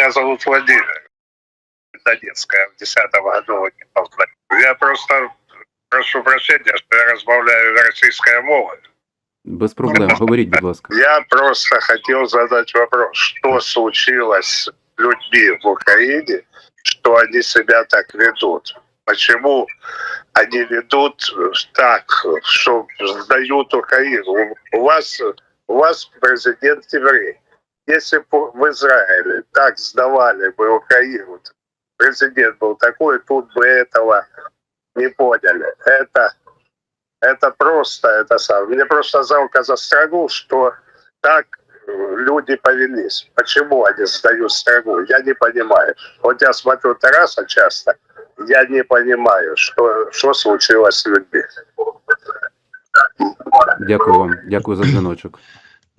Меня зовут Владимир. Донецкая, в 10 году не повторю. Я просто прошу прощения, что я разбавляю российское мовой. Без проблем. Говоріть, будь ласка. Я просто хотел задать вопрос, что случилось с людьми в Украине, что они себя так ведут? Почему они ведут так, что сдают Украину? У вас, у вас президент еврей. Если бы в Израиле так сдавали бы Украину, президент был такой, тут бы этого не поняли. Это, это просто, это сам. Мне просто жалко за страну, что так э, люди повелись. Почему они сдают страну? Я не понимаю. Вот я смотрю Тараса часто, я не понимаю, что, что случилось с людьми. Дякую вам. Дякую за дзвіночок.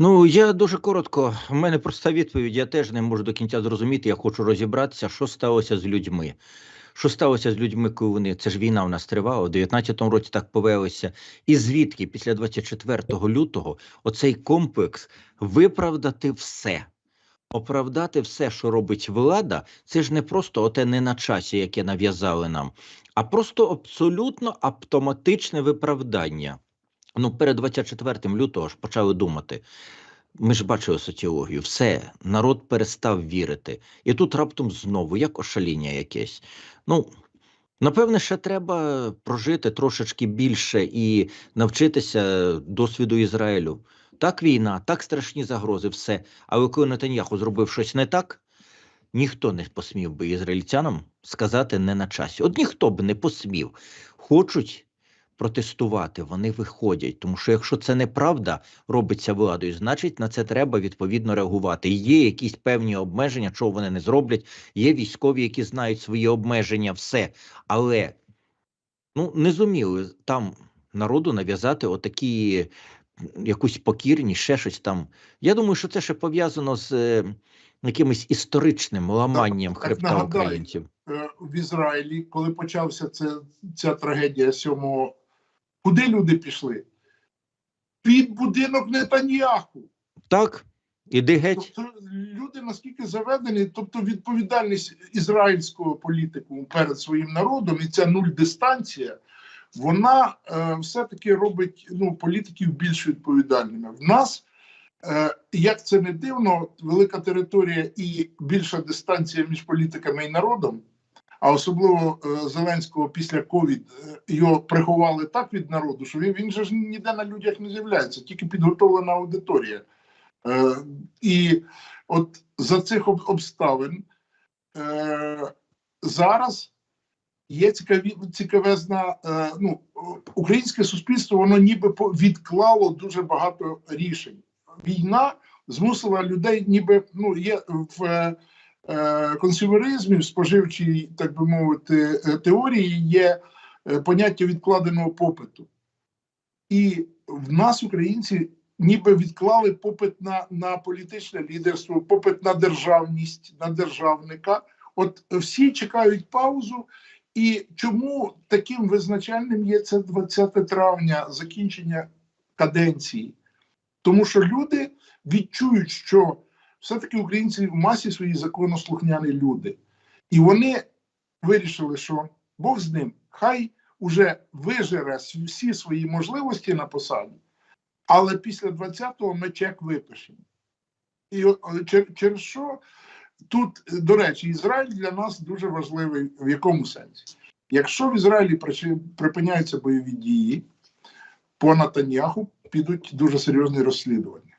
Ну, я дуже коротко. У мене проста відповідь. Я теж не можу до кінця зрозуміти. Я хочу розібратися, що сталося з людьми. Що сталося з людьми, коли вони це ж війна у нас тривала, у 19-му році так повелося. І звідки після 24 лютого оцей комплекс виправдати все, оправдати все, що робить влада, це ж не просто оте не на часі, яке нав'язали нам, а просто абсолютно автоматичне виправдання. Ну, перед 24 лютого ж почали думати. Ми ж бачили соціологію, все, народ перестав вірити. І тут раптом знову, як ошаління якесь. Ну, напевне, ще треба прожити трошечки більше і навчитися досвіду Ізраїлю. Так війна, так страшні загрози, все. Але коли Нетаньяху зробив щось не так, ніхто не посмів би ізраїльтянам сказати не на часі. От ніхто б не посмів. Хочуть протестувати, вони виходять. Тому що якщо це неправда робиться владою, значить на це треба відповідно реагувати. Є якісь певні обмеження, чого вони не зроблять. Є військові, які знають свої обмеження, все. Але ну не зуміли там народу нав'язати отакі якусь покірність, ще щось там. Я думаю, що це ще пов'язано з е, якимось історичним ламанням так хребта нагадаю. українців. Е, в Ізраїлі, коли почався це, ця трагедія 7 куди люди пішли? Під будинок Нетаньяху. Так, іди геть. Тобто люди наскільки заведені, тобто відповідальність ізраїльського політику перед своїм народом і ця нуль дистанція, вона е, все-таки робить ну, політиків більш відповідальними. В нас, е, як це не дивно, велика територія і більша дистанція між політиками і народом. А особливо е, Зеленського після ковід е, його приховали так від народу, що він, же ж ніде на людях не з'являється, тільки підготовлена аудиторія. Е, і от за цих обставин зараз є цікаві, цікавезна. Ну, українське суспільство воно ніби відклало дуже багато рішень. Війна змусила людей, ніби ну, є в е, е, консюмеризмі, в споживчій, так би мовити, е, теорії є е, поняття відкладеного попиту. І в нас, українці, ніби відклали попит на, на політичне лідерство, попит на державність, на державника. От всі чекають паузу. І чому таким визначальним є це 20 травня, закінчення каденції? Тому що люди відчують, що все-таки українці в масі свої законослухняні люди. І вони вирішили, що Бог з ним, хай уже вижере всі свої можливості на посаді, але після 20-го ми чек випишемо. І через що тут, до речі, Ізраїль для нас дуже важливий в якому сенсі? Якщо в Ізраїлі припиняються бойові дії, по Натаньяху підуть дуже серйозні розслідування.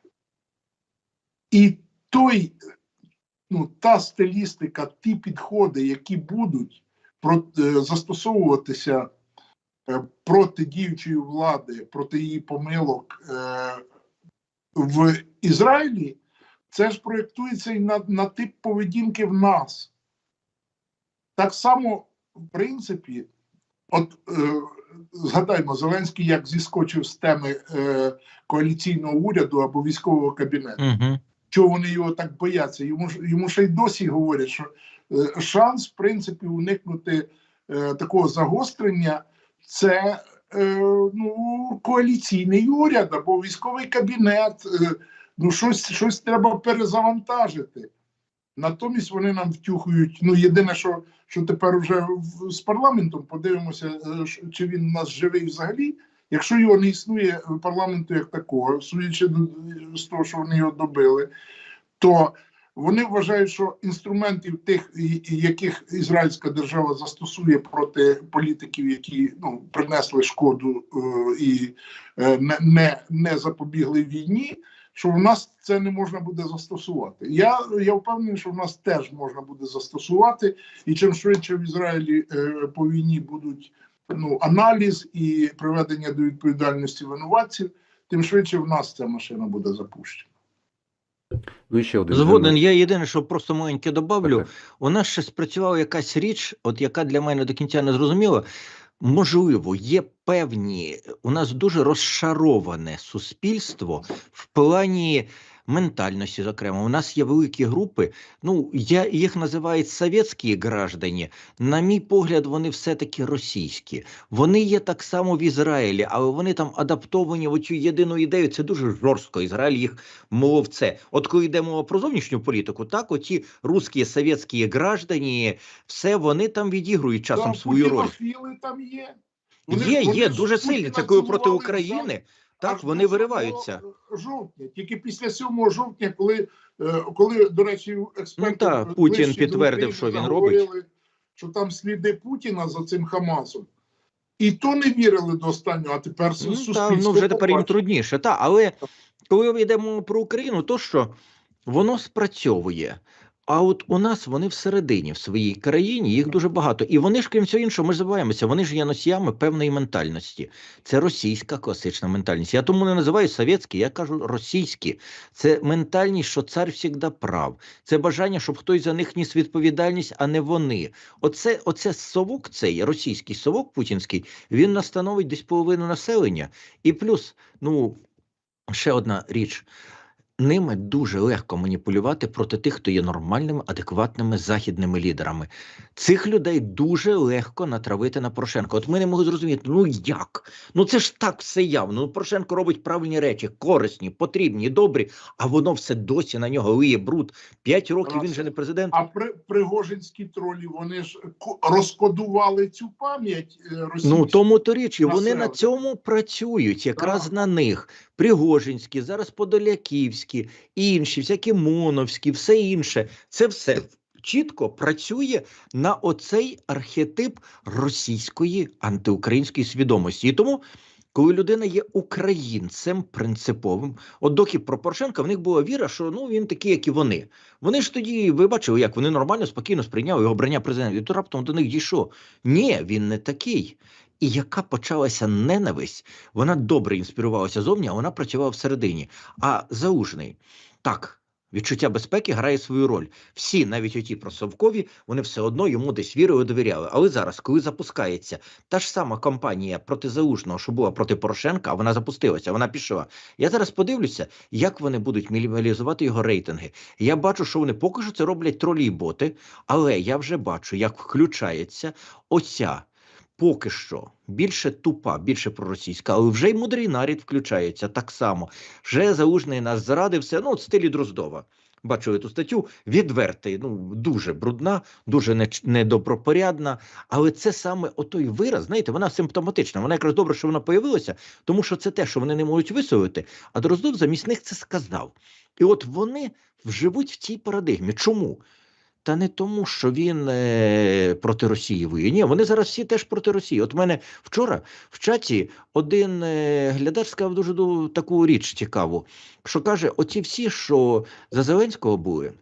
І той, ну, та стилістика, ті підходи, які будуть е, застосовуватися е, проти діючої влади, проти її помилок е, в Ізраїлі, це ж проєктується і на, на тип поведінки в нас. Так само, в принципі, от е, згадаймо, Зеленський як зіскочив з теми е, коаліційного уряду або військового кабінету. Угу. Чого вони його так бояться? Йому ж йому ще й досі говорять, що е, шанс, в принципі, уникнути е, такого загострення це е, ну, коаліційний уряд або військовий кабінет. Ну, щось, щось треба перезавантажити. Натомість вони нам втюхують. Ну, єдине, що, що тепер вже з парламентом подивимося, чи він у нас живий взагалі. Якщо його не існує парламенту як такого, судячи з того, що вони його добили, то вони вважають, що інструментів тих, яких ізраїльська держава застосує проти політиків, які ну, принесли шкоду е, і е, не, не, не запобігли війні, що в нас це не можна буде застосувати. Я, я впевнений, що в нас теж можна буде застосувати, і чим швидше в Ізраїлі е, по війні будуть ну, аналіз і приведення до відповідальності винуватців, тим швидше в нас ця машина буде запущена. Ну ще один. Згоден, я єдине, що просто маленьке добавлю. Так, У нас ще спрацювала якась річ, от яка для мене до кінця не зрозуміла. Можливо, є певні, у нас дуже розшароване суспільство в плані ментальності, зокрема. У нас є великі групи, ну, я їх називають совєтські граждані. На мій погляд, вони все-таки російські. Вони є так само в Ізраїлі, але вони там адаптовані в цю єдину ідею. Це дуже жорстко. Ізраїль їх мов це. От коли йде мова про зовнішню політику, так оті русські совєтські граждані, все вони там відігрують часом Там свою роль. там є. Є, є дуже сильні. Це коли проти України, так вони вириваються. Жовтня, тільки після 7 жовтня, коли, е, коли до речі, експерти Ну, та, ближчі Путін підтвердив, що він заговорили, Що там сліди Путіна за цим Хамасом. І то не вірили до останнього, а тепер Ну, суспільство. та, ну вже тепер їм трудніше. Та, але коли йдемо про Україну, то що воно спрацьовує. А от у нас вони всередині, в своїй країні, їх дуже багато. І вони ж, крім всього іншого, ми ж забуваємося, вони ж є носіями певної ментальності. Це російська класична ментальність. Я тому не називаю совєтські, я кажу російські. Це ментальність, що цар завжди прав. Це бажання, щоб хтось за них ніс відповідальність, а не вони. Оце, оце совок, цей російський совок путінський, він настановить десь половину населення. І плюс, ну, ще одна річ. Ними дуже легко маніпулювати проти тих, хто є нормальними, адекватними західними лідерами. Цих людей дуже легко натравити на Порошенка. От ми не могли зрозуміти, ну як? Ну це ж так все явно. Ну Порошенко робить правильні речі, корисні, потрібні, добрі, а воно все досі на нього лиє бруд. П'ять років він же не президент. А при, пригожинські тролі вони ж ко- розкодували цю пам'ять е, російську. Ну тому то річ, і вони на цьому працюють, якраз Так. на них. Пригожинські, зараз Подоляківські, інші, всякі Моновські, все інше. Це все чітко працює на оцей архетип російської антиукраїнської свідомості. І тому. Коли людина є українцем принциповим, от доки про Порошенка в них була віра, що ну він такий, як і вони. Вони ж тоді ви бачили, як вони нормально, спокійно сприйняли його обрання президента. І то раптом до них дійшло. Ні, він не такий. І яка почалася ненависть, вона добре інспірувалася зовні, а вона працювала всередині. А заужний так. Відчуття безпеки грає свою роль. Всі, навіть оті просовкові, вони все одно йому десь вірили, довіряли. Але зараз, коли запускається та ж сама кампанія проти Заужного, що була проти Порошенка, вона запустилася, вона пішла. Я зараз подивлюся, як вони будуть мінімалізувати його рейтинги. Я бачу, що вони поки що це роблять тролі боти, але я вже бачу, як включається оця поки що більше тупа, більше проросійська, але вже й мудрий нарід включається так само. Вже залужний нас зарадив все, ну, от стилі Дроздова. Бачили ту статтю, відвертий, ну дуже брудна, дуже недобропорядна. Але це саме отой вираз, знаєте, вона симптоматична. Вона якраз добре, що вона появилася, тому що це те, що вони не можуть висловити. А Дроздов замість них це сказав. І от вони вживуть в цій парадигмі. Чому? Та не тому, що він е, проти Росії воює. Ні, вони зараз всі теж проти Росії. От мене вчора в чаті один е, глядач сказав дуже таку річ цікаву, що каже: оці всі, що за Зеленського були,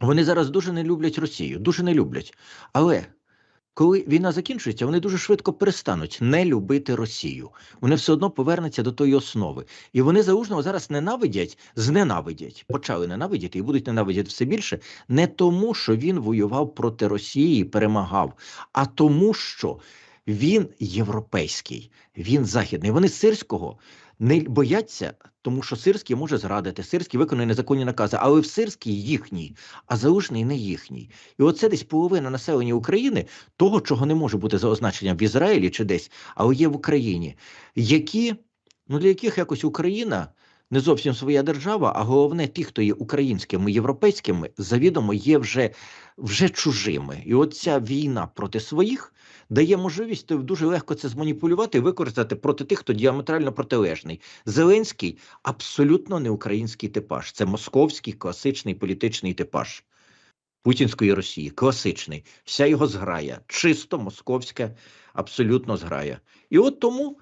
вони зараз дуже не люблять Росію, дуже не люблять. Але коли війна закінчується, вони дуже швидко перестануть не любити Росію. Вони все одно повернуться до тої основи. І вони заужного зараз ненавидять, зненавидять, почали ненавидіти і будуть ненавидіти все більше, не тому, що він воював проти Росії і перемагав, а тому, що він європейський, він західний. Вони сирського не бояться, тому що сирський може зрадити, сирський виконує незаконні накази, але в сирський їхній, а заужний не їхній. І оце десь половина населення України, того, чого не може бути за означенням в Ізраїлі чи десь, але є в Україні, які, ну для яких якось Україна не зовсім своя держава, а головне, ті, хто є українськими, європейськими, завідомо є вже, вже чужими. І от ця війна проти своїх дає можливість дуже легко це зманіпулювати і використати проти тих, хто діаметрально протилежний. Зеленський абсолютно не український типаж. Це московський класичний політичний типаж путінської Росії. Класичний. Вся його зграя, чисто московська, абсолютно зграя. І от тому.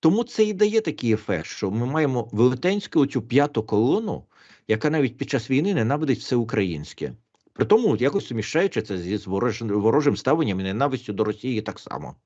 Тому це і дає такий ефект, що ми маємо велетенську цю п'яту колону, яка навіть під час війни ненавидить все українське. При тому якось суміщаючи це зі ворожим ставленням і ненавистю до Росії так само.